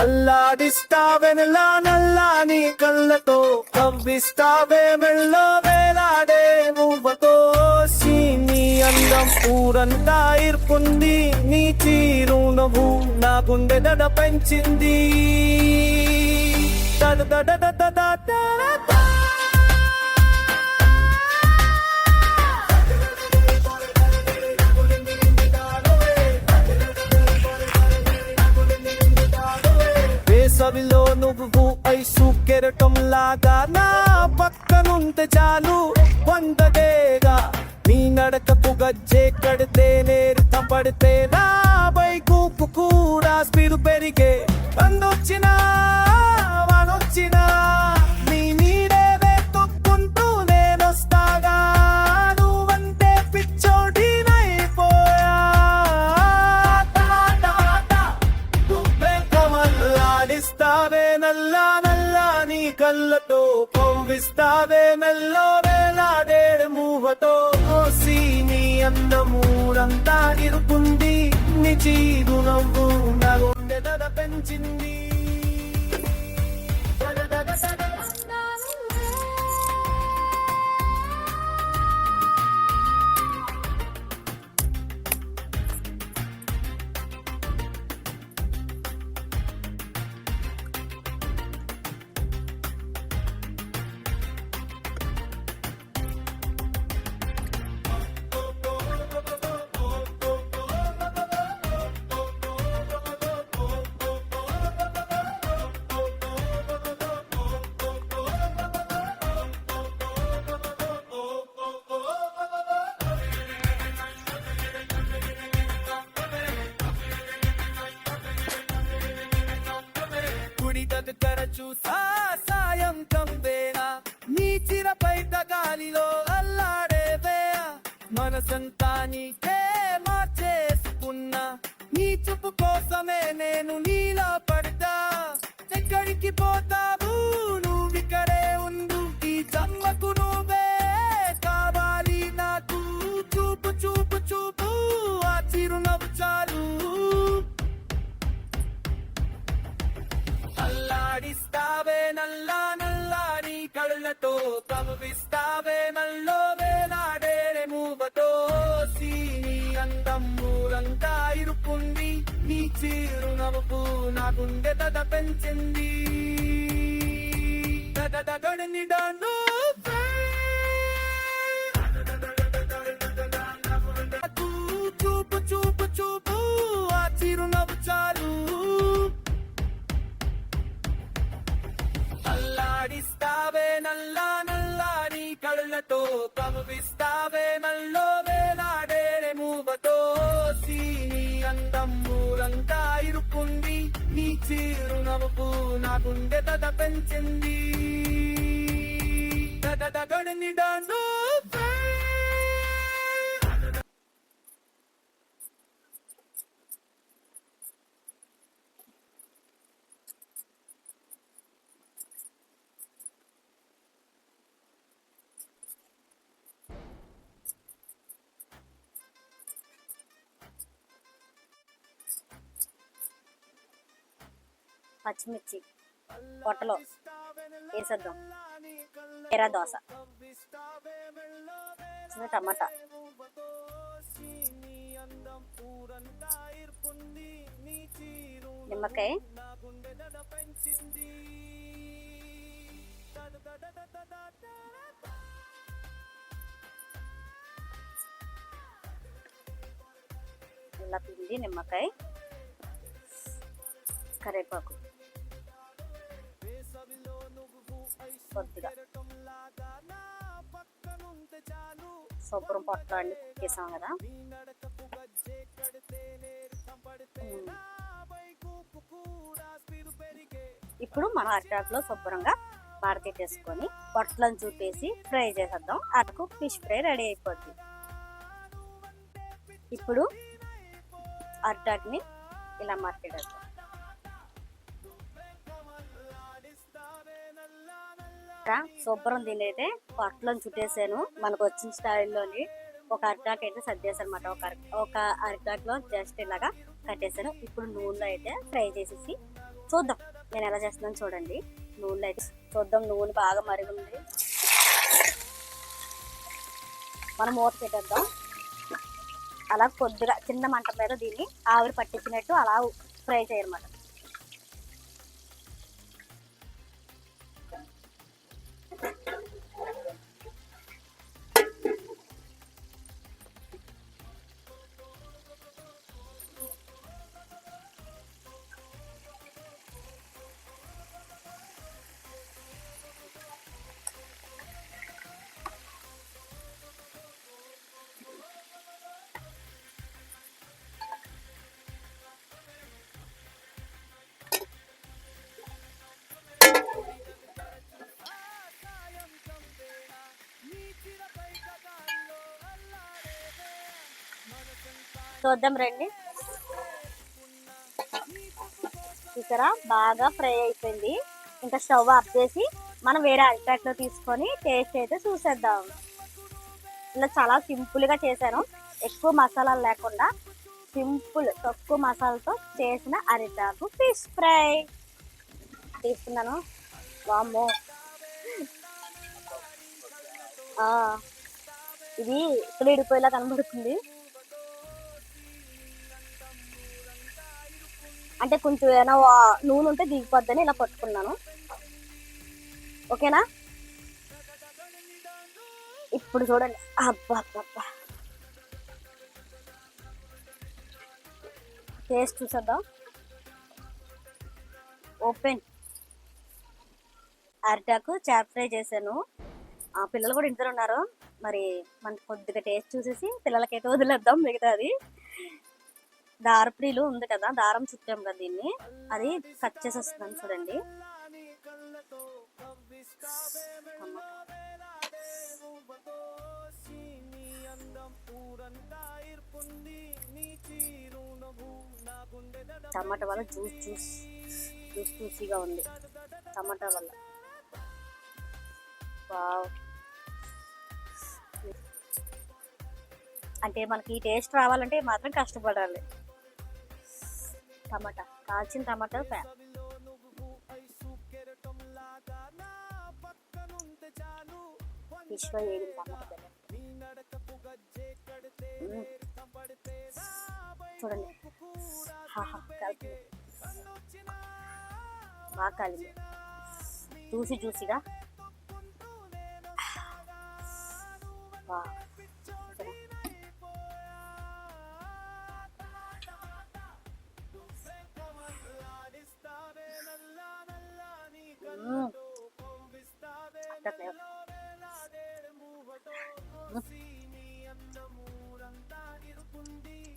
అల్లాడిస్తావెనలా నల్లా నీ కళ్ళతో కవ్విస్తావే మెళ్ళో వేలాడే నువ్వతో. నీ అందం ఊరంతా ఇర్పుంది నీ చీరు నవ్వు నా గుండె దడ పెంచింది. దడ దడ దడ ఐసు లాగా నా పక్కనుంటే చాలు. వందగేగా నీ నడకకు గజ్జే కడితే నేరు పడితే నా బైకు కూడా స్పీడు పెరిగే అందొచ్చినా వానొచ్చినా. నీ నీడే తొక్కుంటూ నేనొస్తాగా. నువ్వంటే పిచ్చోటి నైపోయా కమల్లాడిస్తావే నల్లా కళ్ళతో పంపిస్తావే మెల్లో వేలాడేడు మూవతో. కోసి నీ అందమూడంతా ఇరుకుంది. నీ చీరు నవ్వు నా పెంచింది. దడ దగ్గర చూసా సాయం కంబేనా నీ చిరపై గాలిలో అల్లాడే వేయ మనసంతా నీకే మార్చేసుకున్నా. నీ చూపు కోసమే నేను నీలో పడతా ఎక్కడికి పోతా? అల్లాడిస్తావే నల్లా నల్లా నీ కళ్ళతో కవ్విస్తావే మల్లో వేలాడే మూవతో. సీని అందం ఊరంతా ఇరుకుంది నీ చిరునవ్వు నా గుండె తద పెంచింది. తగడని డాను నల్లా నల్లా నీ కళ్ళతో కవ్విస్తావే మల్లో వేలాడేరే మూవతో. సీని అందం ఊరంతా ఇరుకుంది నీ చిరునవ్వు నా గుండె తద పెంచింది. దద దగడిని డను పచ్చిమిర్చి పొట్టలో వేసేద్దాం. ఎర్ర దోశ. చిన్న టమాటా. నిమ్మకాయ. ఇలా పిండి నిమ్మకాయ కరేపాకు కొద్దిగా శుభ్రం పొట్టలో అన్ని కుక్కేసాం కదా. ఇప్పుడు మనం అరిటాకులో శుభ్రంగా మడతెట్టేసుకొని పొట్లను చూపేసి ఫ్రై చేసేద్దాం. అరకు ఫిష్ ఫ్రై రెడీ అయిపోద్ది. ఇప్పుడు అరిటాకుని ఇలా మడతెట్టేద్దాం శుభ్రం శుభ్రం అయితే పొట్టలో చుట్టేసాను. మనకు వచ్చిన స్టైల్లోని ఒక అరిటాక్ అయితే సర్దేశాను అనమాట ఒక ఒక అరిటాకులో జస్ట్ ఇలాగా కట్టేసాను ఇప్పుడు నూనెలో అయితే ఫ్రై చేసేసి చూద్దాం నేను ఎలా చేస్తున్నాను చూడండి. నూనెలో అయితే చూద్దాం. నూనె బాగా మరుగుంది. మనం మూత పెట్టేద్దాం. అలా కొద్దిగా చిన్న మంట మీద దీన్ని ఆవిరి పట్టించినట్టు అలా ఫ్రై చేయనమాట చూద్దాం రండి. చూసారా బాగా ఫ్రై అయిపోయింది. ఇంకా స్టవ్ ఆఫ్ చేసి మనం వేరే అరిటాక్లో తీసుకొని టేస్ట్ అయితే చూసేద్దాం. ఇలా చాలా సింపుల్గా చేశాను. ఎక్కువ మసాలాలు లేకుండా సింపుల్ తక్కువ మసాలాతో చేసిన అరిటాకు ఫిష్ ఫ్రై. తీసుకున్నాను. వామ్మో. ఇది ఇప్పుడు ఇడిపోయేలా కనబడుతుంది. అంటే కొంచెం ఏమైనా నూనె ఉంటే దిగిపోద్దని ఇలా పట్టుకున్నాను ఓకేనా? ఇప్పుడు చూడండి. అబ్బా అబ్బా, టేస్ట్ చూసేద్దాం. ఓపెన్. అరిటాకు చేప ఫ్రై చేశాను. ఆ పిల్లలు కూడా ఇంట్లో ఉన్నారు. మరి మనకు కొద్దిగా టేస్ట్ చూసేసి పిల్లలకైతే వదిలేద్దాం మిగతాది. దారపుడిలు ఉంది కదా దారం చుట్టాం కదా దీన్ని. అది కట్ చేసేస్తున్నాను చూడండి. అమ్మ. టమాటా వల్ల జ్యూస్ జ్యూస్ జ్యూస్ జ్యూసీగా ఉంది. టమాటా వల్ల. అంటే మనకి ఈ టేస్ట్ రావాలంటే మాత్రం కష్టపడాలి. టమాటా కాల్చిన టమాటా ప్యా వేగిన టమాటా చూడండి. బాగా కాలింది జ్యూసీ జ్యూసీగా.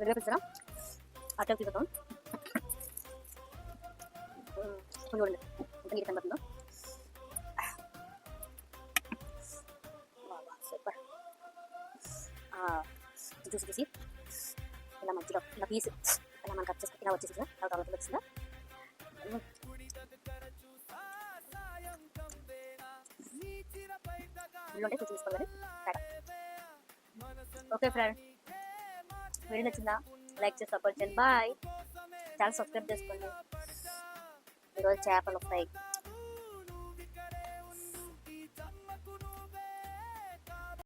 వెళ్ళే పిచ్చరా అట్లా తీసుకుందాం చూడండి ఎంత నీట్ కనబడుతుందో సూపర్ చూసి చూసి ఇలా మంచిగా ఇలా పీస్ ఇలా మనం కట్ ఇలా వచ్చేసి ఇలా తర్వాత వచ్చిందా ఉంటే కొంచెం చూసుకోవాలి ఓకే ఫ్రెండ్ వీడియో నచ్చిందా? లైక్ చేసి సపోర్ట్ చేయండి. బాయ్. ఛానల్ సబ్స్క్రైబ్ చేసుకోండి. ఈరోజు చేపలు ఫ్రై